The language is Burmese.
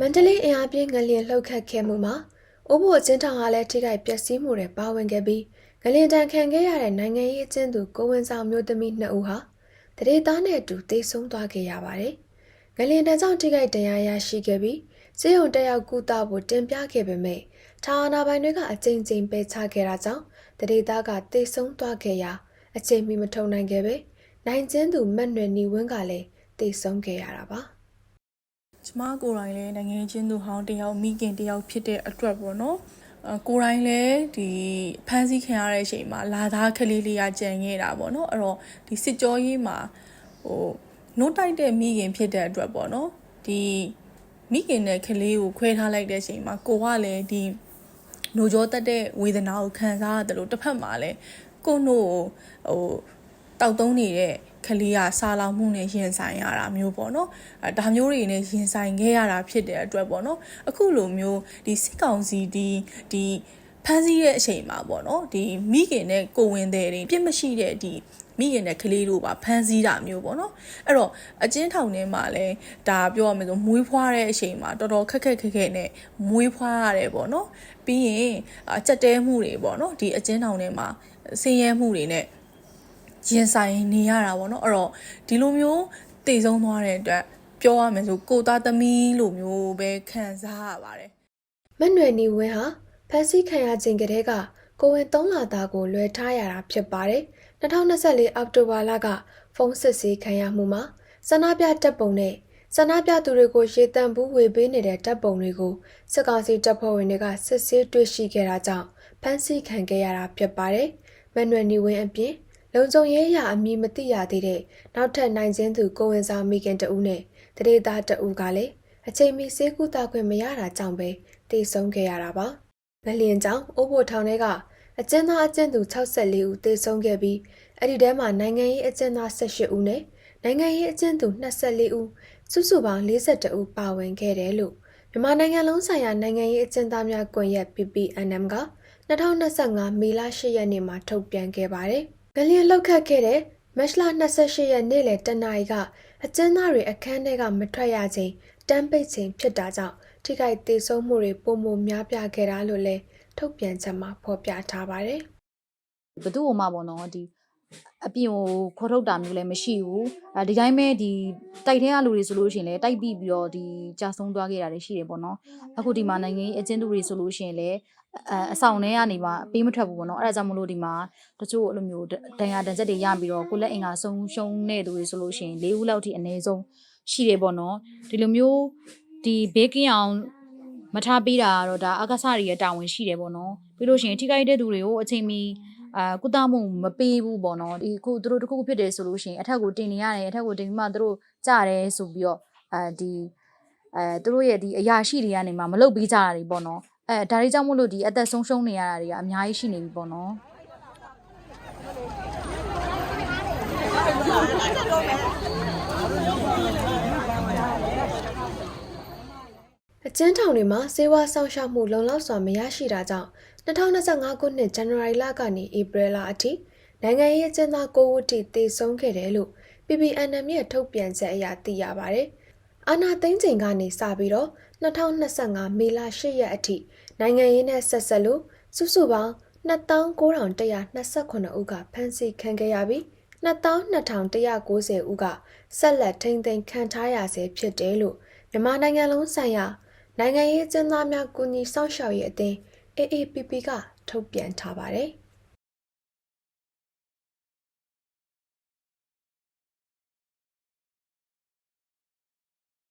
မန္တလေးအင်အားပြင်းငလျင်လှုပ်ခတ်ခဲ့မှုမှာအိုးဘိုအချင်းထောင်အားလည်းထိခိုက်ပျက်စီးမှုတွေပါဝင်ခဲ့ပြီးငလျင်တန်ခံခဲ့ရတဲ့နိုင်ငံရေးအကျဉ်းသူကိုဝင်ဆောင်မျိုးသမီး2ဦးဟာတရေသားနဲ့အတူတိတ်ဆုံးသွားခဲ့ရပါတယ်။ငလျင်တန်ကြောင့်ထိခိုက်ဒဏ်ရာရရှိခဲ့ပြီးစေယုံတက်ရောက်ကုသဖို့တင်ပြခဲ့ပေမဲ့ထာဝနာပိုင်တွေကအကြိမ်ကြိမ်ပယ်ချခဲ့တာကြောင့်တရေသားကတိတ်ဆုံးသွားခဲ့ရာအချိန်မီမထုံနိုင်ခဲ့ပဲနိုင်ကျင်းသူမတ်နွယ်နီဝင်းကလည်းတိတ်ဆုံးခဲ့ရတာပါ။ ကျမကိုယ်တိုင်လည်းနိုင်ငံချင်းသူဟောင်းတယောက်မိခင်တယောက်ဖြစ်တဲ့အတွက်ပေါ့နော်အကိုယ်တိုင်လည်းဒီဖမ်းဆီးခံရတဲ့အချိန်မှာလာသားကလေးလေးကကြံခဲ့တာပေါ့နော်အဲ့တော့ဒီစစ်ကြောရေးမှာဟိုနှုတ်တိုက်တဲ့မိခင်ဖြစ်တဲ့အတွက်ပေါ့နော်ဒီမိခင်နဲ့ကလေးကိုခွဲထားလိုက်တဲ့အချိန်မှာကိုကလည်းဒီ노ကြောတက်တဲ့ဝေဒနာကိုခံစားရတယ်လို့တစ်ဖက်မှာလည်းကို့နို့ကိုဟိုတောက်သုံးနေတဲ့ ကလေးကစားလောင်မှုနဲ့ရင်ဆိုင်ရတာမျိုးပေါ့နော်အဲဒါမျိုးတွေနဲ့ရင်ဆိုင်ခဲ့ရတာဖြစ်တဲ့အတွက်ပေါ့နော်အခုလိုမျိုးဒီစစ်ကောင်စီဒီဒီဖမ်းဆီးတဲ့အချိန်မှာပေါ့နော်ဒီမိခင်နဲ့ကိုဝင်တဲ့တွေပြစ်မရှိတဲ့ဒီမိခင်နဲ့ကလေးတို့ပါဖမ်းဆီးတာမျိုးပေါ့နော်အဲ့တော့အကျဉ်းထောင်ထဲမှာလည်းဒါပြောရမယ်ဆိုမွေးဖွားတဲ့အချိန်မှာတော်တော်ခက်ခက်ခက်ခက်နဲ့မွေးဖွားရတယ်ပေါ့နော်ပြီးရင်အကြက်တဲမှုတွေပေါ့နော်ဒီအကျဉ်းထောင်ထဲမှာဆင်းရဲမှုတွေနဲ့ ရင်ဆိုင်နေရတာပေါ့နော်အဲ့တော့ဒီလိုမျိုးတည်ဆုံးသွားတဲ့အတွက်ပြောရမယ်ဆိုကိုသားသမီးလိုမျိုးပဲခံစားရပါတယ်မတ်နွယ်နီဝင်းဟာဖမ်းဆီးခံရခြင်းကတည်းကကိုဝင်3လသားကိုလွှဲထားရတာဖြစ်ပါတယ်။2024အောက်တိုဘာလကဖုန်းစစ်ဆေးခံရမှုမှာဆန္ဒပြတပ်ပုံနဲ့ဆန္ဒပြသူတွေကိုရေတံဘူးဝေပေးနေတဲ့တပ်ပုံတွေကိုစစ်ကောင်စီတပ်ဖွဲ့ဝင်တွေကစစ်ဆေးတွေ့ရှိခဲ့တာကြောင့်ဖမ်းဆီးခံခဲ့ရတာဖြစ်ပါတယ်။မန်နွယ်နီဝင်းအပြင် လုံခြုံရေးရအမည်မသိရသေးတဲ့နောက်ထပ်နိုင်ချင်းသူကိုဝင်ဆောင်မိခင်တဦးနဲ့တရေသားတဦးကလည်းအချိန်မီစေကူတာခွင့်မရတာကြောင့်ပဲတည်ဆုံးခဲ့ရတာပါ။ငလျင်ကြောင့်အိုးဘိုထောင်ထဲကအကျဉ်းသားအကျဉ်းသူ64ဦးတည်ဆုံးခဲ့ပြီးအဲ့ဒီထဲမှာနိုင်ငံရေးအကျဉ်းသား18ဦးနဲ့နိုင်ငံရေးအကျဉ်းသူ24ဦးစုစုပေါင်း42ဦးပါဝင်ခဲ့တယ်လို့မြန်မာနိုင်ငံလုံးဆိုင်ရာနိုင်ငံရေးအကျဉ်းသားများကွန်ရက် PPNM က2025မေလ10ရက်နေ့မှာထုတ်ပြန်ခဲ့ပါတယ်။ ငလျင်လောက်ခတ်ခဲ့တဲ့မတ်လ28ရက်နေ့လယ်တနာရီကအကျဉ်းသားတွေအခန်းထဲကမထွက်ရချိန်တမ်းပိတ်ချိန်ဖြစ်တာကြောင့်ထိခိုက်ဒေဆုံးမှုတွေပုံမများပြခဲ့တာလို့လည်းထုတ်ပြန်ချက်မှာဖော်ပြထားပါတယ်။ဘယ်သူ့ဟိုမှပေါ့နော်ဒီအပြင်ကိုခေါ်ထုတ်တာမျိုးလည်းမရှိဘူးအဲဒီတိုင်းပဲဒီတိုက်ထဲကလူတွေဆိုလို့ရှိရင်လည်းတိုက်ပြီးပြီးတော့ဒီကြာဆုံးသွားခဲ့တာတွေရှိတယ်ပေါ့နော်အခုဒီမှာနိုင်ငံရေးအကျဉ်းသူတွေဆိုလို့ရှိရင်လည်း အအဆောင်ထဲကနေမှပေးမထွက်ဘူးပေါ့နော်အဲ့ဒါကြောင့်မလို့ဒီမှာတချို့အဲ့လိုမျိုးဒဏ်ရာဒဏ်ချက်တွေရပြီးတော့ကိုလက်အင်္ဂါဆုံးရှုံးတဲ့သူတွေဆိုလို့ရှိရင်၄ဦးလောက်ထိအနည်းဆုံးရှိတယ်ပေါ့နော်ဒီလိုမျိုးဒီဘေးကင်းအောင်မထားပေးတာကတော့ဒါအကစားတွေရဲ့တာဝန်ရှိတယ်ပေါ့နော်ပြီးလို့ရှိရင်ထိခိုက်တဲ့သူတွေကိုအချိန်မီအာကုသမှုမပေးဘူးပေါ့နော်ဒီခုသူတို့တစ်ခုခုဖြစ်တယ်ဆိုလို့ရှိရင်အထက်ကိုတင်နေရတယ်အထက်ကိုတင်ပြီးမှသူတို့ကြားတယ်ဆိုပြီးတော့အဲဒီအဲသူတို့ရဲ့ဒီအရာရှိတွေကနေမှမလုပ်ပေးကြတာတွေပေါ့နော် အဲဒါတွေကြောင့်မို့လို့ဒီအသက်ဆုံးရှုံးနေရတာတွေကအများကြီးရှိနေပြီပေါ့နော်အကျဉ်းထောင်တွေမှာစေဝါဆောင်ရှောက်မှုလုံလောက်စွာမရရှိတာကြောင့်2025ခုနှစ်ဇန်နဝါရီလကနေဧပြီလအထိနိုင်ငံရေးအကျဉ်းသား9ဦးထိတည်ဆုံးခဲ့တယ်လို့ PPNM ရဲ့ထုတ်ပြန်ချက်အရသိရပါဗျ။အာနာသိန်းချိန်ကနေစပြီးတော့ 2025မေလ10ရက်အထိနိုင်ငံရေးနဲ့ဆက်ဆက်လို့စုစုပေါင်း29,129ဦးကဖမ်းဆီးခံခဲ့ရပြီး22,190ဦးကဆက်လက်ထိန်းသိမ်းခံထားရဆဲဖြစ်တယ်လို့မြန်မာနိုင်ငံလုံးဆိုင်ရာနိုင်ငံရေးကျင်းသားများကူညီစောင့်ရှောက်ရေးအသင်း AAPP ကထုတ်ပြန်ထားပါတယ်။